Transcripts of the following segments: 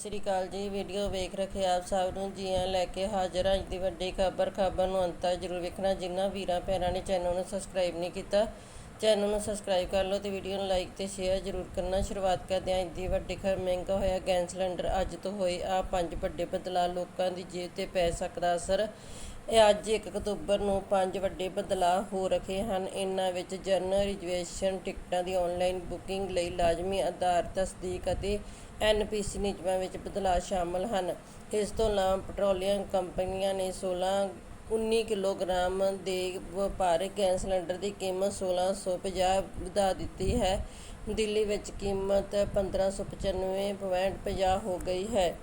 ਸਤਿ ਸ੍ਰੀ ਅਕਾਲ ਜੀ। ਵੀਡੀਓ ਵੇਖ ਰਹੇ ਆਪ ਸਭ ਨੂੰ ਜੀ ਆਇਆਂ ਲੈ ਕੇ ਹਾਜ਼ਰ ਹਾਂ। ਅੱਜ ਦੀ ਵੱਡੀ ਖਬਰ ਖਬਰ ਨੂੰ ਅੰਤ ਤੱਕ ਜ਼ਰੂਰ ਵੇਖਣਾ। ਜਿਨ੍ਹਾਂ ਵੀਰਾਂ ਭੈਣਾਂ ਨੇ ਚੈਨਲ ਨੂੰ ਸਬਸਕ੍ਰਾਈਬ ਨਹੀਂ ਕੀਤਾ, ਚੈਨਲ ਨੂੰ ਸਬਸਕ੍ਰਾਈਬ ਕਰ ਲਓ ਤੇ ਵੀਡੀਓ ਨੂੰ ਲਾਈਕ ਤੇ ਸ਼ੇਅਰ ਜ਼ਰੂਰ ਕਰਨਾ। ਸ਼ੁਰੂਆਤ ਕਰਦੇ ਹਾਂ। ਅੱਜ ਦੀ ਵੱਡੀ ਖਬਰ, ਮਹਿੰਗਾ ਹੋਇਆ ਗੈਸ ਸਿਲੰਡਰ। ਅੱਜ ਤੋਂ ਹੋਏ ਆ ਪੰਜ ਵੱਡੇ ਬਦਲਾਅ। ਲੋਕਾਂ ਦੀ ਜੇਬ ਤੇ ਪੈ ਸਕਦਾ ਅਸਰ। ਅੱਜ ਇੱਕ ਅਕਤੂਬਰ ਨੂੰ ਪੰਜ ਵੱਡੇ ਬਦਲਾਅ ਹੋ ਰਹੇ ਹਨ। ਇਨ੍ਹਾਂ ਵਿੱਚ ਜਨਰਲ ਰਿਜ਼ਰਵੇਸ਼ਨ ਟਿਕਟਾਂ ਦੀ ਆਨਲਾਈਨ ਬੁਕਿੰਗ ਲਈ ਲਾਜ਼ਮੀ ਆਧਾਰ ਤਸਦੀਕ ਅਤੇ ਐਨਪੀਸੀ ਨਿਯਮਾਂ ਵਿੱਚ ਬਦਲਾਅ ਸ਼ਾਮਲ ਹਨ। ਇਸ ਤੋਂ ਇਲਾਵਾ ਪੈਟਰੋਲੀਅਮ ਕੰਪਨੀਆਂ ਨੇ 16 19 ਕਿਲੋਗ੍ਰਾਮ ਦੇ ਵਪਾਰਕ ਗੈਸ ਸਿਲੰਡਰ ਦੀ ਕੀਮਤ 1650 ਵਧਾ ਦਿੱਤੀ ਹੈ। ਦਿੱਲੀ ਵਿੱਚ ਕੀਮਤ 1595.50 ਹੋ ਗਈ ਹੈ।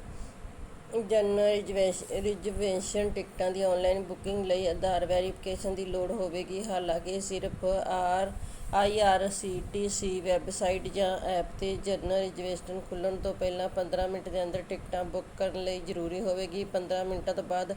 ਜਨਰਲ ਰਿਜ਼ਰਵੇਸ਼- ਰਿਜ਼ਰਵੇਸ਼ਨ ਟਿਕਟਾਂ ਦੀ ਔਨਲਾਈਨ ਬੁਕਿੰਗ ਲਈ ਆਧਾਰ ਵੈਰੀਫਿਕੇਸ਼ਨ ਦੀ ਲੋੜ ਹੋਵੇਗੀ। ਹਾਲਾਂਕਿ ਇਹ ਸਿਰਫ R, I R C T C website ਜਾਂ ਐਪ ਤੇ ਜਨਰਲ ਰਿਜ਼ਰਵੇਸ਼ਨ ਖੁੱਲ੍ਹਣ ਤੋਂ ਪਹਿਲਾਂ 15 ਮਿੰਟ ਦੇ ਅੰਦਰ ਟਿਕਟਾਂ ਬੁੱਕ ਕਰਨ ਲਈ ਜ਼ਰੂਰੀ ਹੋਵੇਗੀ। 15 ਮਿੰਟਾਂ ਤੋਂ ਬਾਅਦ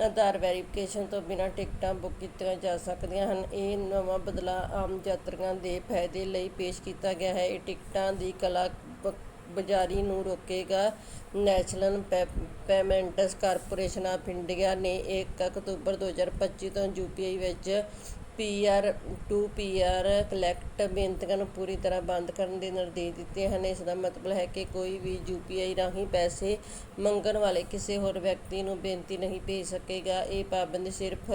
ਆਧਾਰ ਵੈਰੀਫਿਕੇਸ਼ਨ ਤੋਂ ਬਿਨਾਂ ਟਿਕਟਾਂ ਬੁੱਕ ਕੀਤੀਆਂ ਜਾ ਸਕਦੀਆਂ ਹਨ। ਇਹ ਨਵਾਂ ਬਦਲਾਅ ਆਮ ਯਾਤਰੀਆਂ ਦੇ ਫਾਇਦੇ ਲਈ ਪੇਸ਼ ਕੀਤਾ ਗਿਆ ਹੈ। ਇਹ ਟਿਕਟਾਂ ਦੀ ਕਲਾ ਬ- ਬਜ਼ਾਰੀ ਨੂੰ ਰੋਕੇਗਾ। ਨੈਸ਼ਨਲ ਪੈ- ਪੇਮੈਂਟਸ ਕਾਰਪੋਰੇਸ਼ਨ ਆਫ ਇੰਡੀਆ ਨੇ ਇੱਕ ਅਕਤੂਬਰ 2025 ਤੋਂ ਯੂਪੀਆਈ ਵਿੱਚ peer to peer collect ਬੇਨਤੀਆਂ ਨੂੰ ਪੂਰੀ ਤਰ੍ਹਾਂ ਬੰਦ ਕਰਨ ਦੇ ਨਿਰਦੇਸ਼ ਦਿੱਤੇ ਹਨ। ਇਸ ਦਾ ਮਤਲਬ ਹੈ ਕਿ ਕੋਈ ਵੀ ਯੂ ਪੀ ਆਈ ਰਾਹੀਂ ਪੈਸੇ ਮੰਗਣ ਵਾਲੇ ਕਿਸੇ ਹੋਰ ਵਿਅਕਤੀ ਨੂੰ ਬੇਨਤੀ ਨਹੀਂ ਭੇਜ ਸਕੇਗਾ। ਇਹ ਪਾਬੰਦੀ ਸਿਰਫ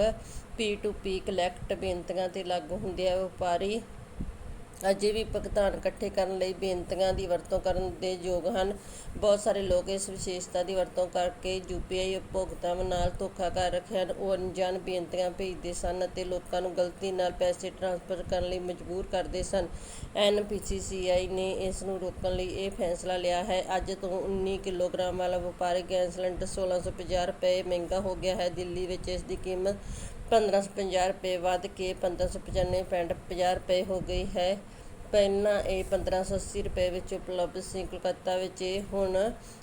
ਪੀ ਟੂ ਪੀ ਕਲੈਕਟ ਬੇਨਤੀਆਂ ਤੇ ਲਾਗੂ ਹੁੰਦੀ ਹੈ ਵਪਾਰੀ ਅਜੇ ਵੀ ਭੁਗਤਾਨ ਇਕੱਠੇ ਕਰਨ ਲਈ ਬੇਨਤੀਆਂ ਦੀ ਵਰਤੋਂ ਕਰਨ ਦੇ ਯੋਗ ਹਨ। ਬਹੁਤ ਸਾਰੇ ਲੋਕ ਇਸ ਵਿਸ਼ੇਸ਼ਤਾ ਦੀ ਵਰਤੋਂ ਕਰਕੇ ਯੂਪੀਆਈ ਉਪਭੋਗਤਾਵਾਂ ਨਾਲ ਧੋਖਾ ਕਰ ਰਹੇ ਹਨ। ਉਹ ਅਣਜਾਣ ਬੇਨਤੀਆਂ ਭੇਜਦੇ ਸਨ ਅਤੇ ਲੋਕਾਂ ਨੂੰ ਗਲਤੀ ਨਾਲ ਪੈਸੇ ਟ੍ਰਾਂਸਫਰ ਕਰਨ ਲਈ ਮਜਬੂਰ ਕਰਦੇ ਸਨ। ਐਨਪੀਸੀਸੀਆਈ ਨੇ ਇਸ ਨੂੰ ਰੋਕਣ ਲਈ ਇਹ ਫੈਸਲਾ ਲਿਆ ਹੈ। ਅੱਜ ਤੋਂ 19 ਕਿਲੋਗ੍ਰਾਮ ਵਾਲਾ ਵਪਾਰਕ ਗੈਸ ਸਿਲੰਡਰ 1650 ਰੁਪਏ ਮਹਿੰਗਾ ਹੋ ਗਿਆ ਹੈ। ਦਿੱਲੀ ਵਿੱਚ ਇਸ ਦੀ ਕੀਮਤ 1550 ਰੁਪਏ ਵੱਧ ਕੇ 1595.50 ਰੁਪਏ ਹੋ ਗਈ ਹੈ। ਪਹਿਲਾਂ ਇਹ 1580 ਰੁਪਏ ਵਿੱਚ ਉਪਲਬਧ ਸੀ। ਕੋਲਕਾਤਾ ਵਿੱਚ ਇਹ ਹੁਣ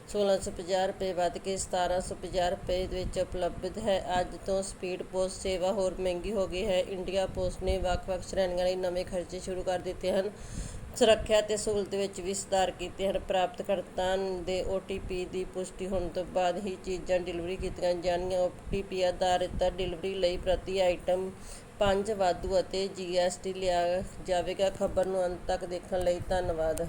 1650 ਰੁਪਏ ਵੱਧ ਕੇ 1750 ਰੁਪਏ ਵਿੱਚ ਉਪਲਬਧ ਹੈ। ਅੱਜ ਤੋਂ ਸਪੀਡ ਪੋਸਟ ਸੇਵਾ ਹੋਰ ਮਹਿੰਗੀ ਹੋ ਗਈ ਹੈ। ਇੰਡੀਆ ਪੋਸਟ ਨੇ ਵੱਖ-ਵੱਖ ਸ਼੍ਰੇਣੀਆਂ ਲਈ ਨਵੇਂ ਖਰਚੇ ਸ਼ੁਰੂ ਕਰ ਦਿੱਤੇ ਹਨ। ਸੁਰੱਖਿਆ ਅਤੇ ਸਹੂਲਤ ਵਿੱਚ ਵੀ ਸੁਧਾਰ ਕੀਤੇ ਹਨ। ਪ੍ਰਾਪਤਕਰਤਾ ਦੇ ਓ ਟੀ ਪੀ ਦੀ ਪੁਸ਼ਟੀ ਹੋਣ ਤੋਂ ਬਾਅਦ ਹੀ ਚੀਜ਼ਾਂ ਡਿਲੀਵਰੀ ਕੀਤੀਆਂ ਜਾਣਗੀਆਂ। ਓ ਟੀ ਪੀ ਆਧਾਰਿਤ ਡਿਲੀਵਰੀ ਲਈ ਪ੍ਰਤੀ ਆਈਟਮ ਪੰਜ ਵਾਧੂ ਅਤੇ ਜੀ ਐੱਸ ਟੀ ਲਿਆ ਜਾਵੇਗਾ। ਖਬਰ ਨੂੰ ਅੰਤ ਤੱਕ ਦੇਖਣ ਲਈ ਧੰਨਵਾਦ।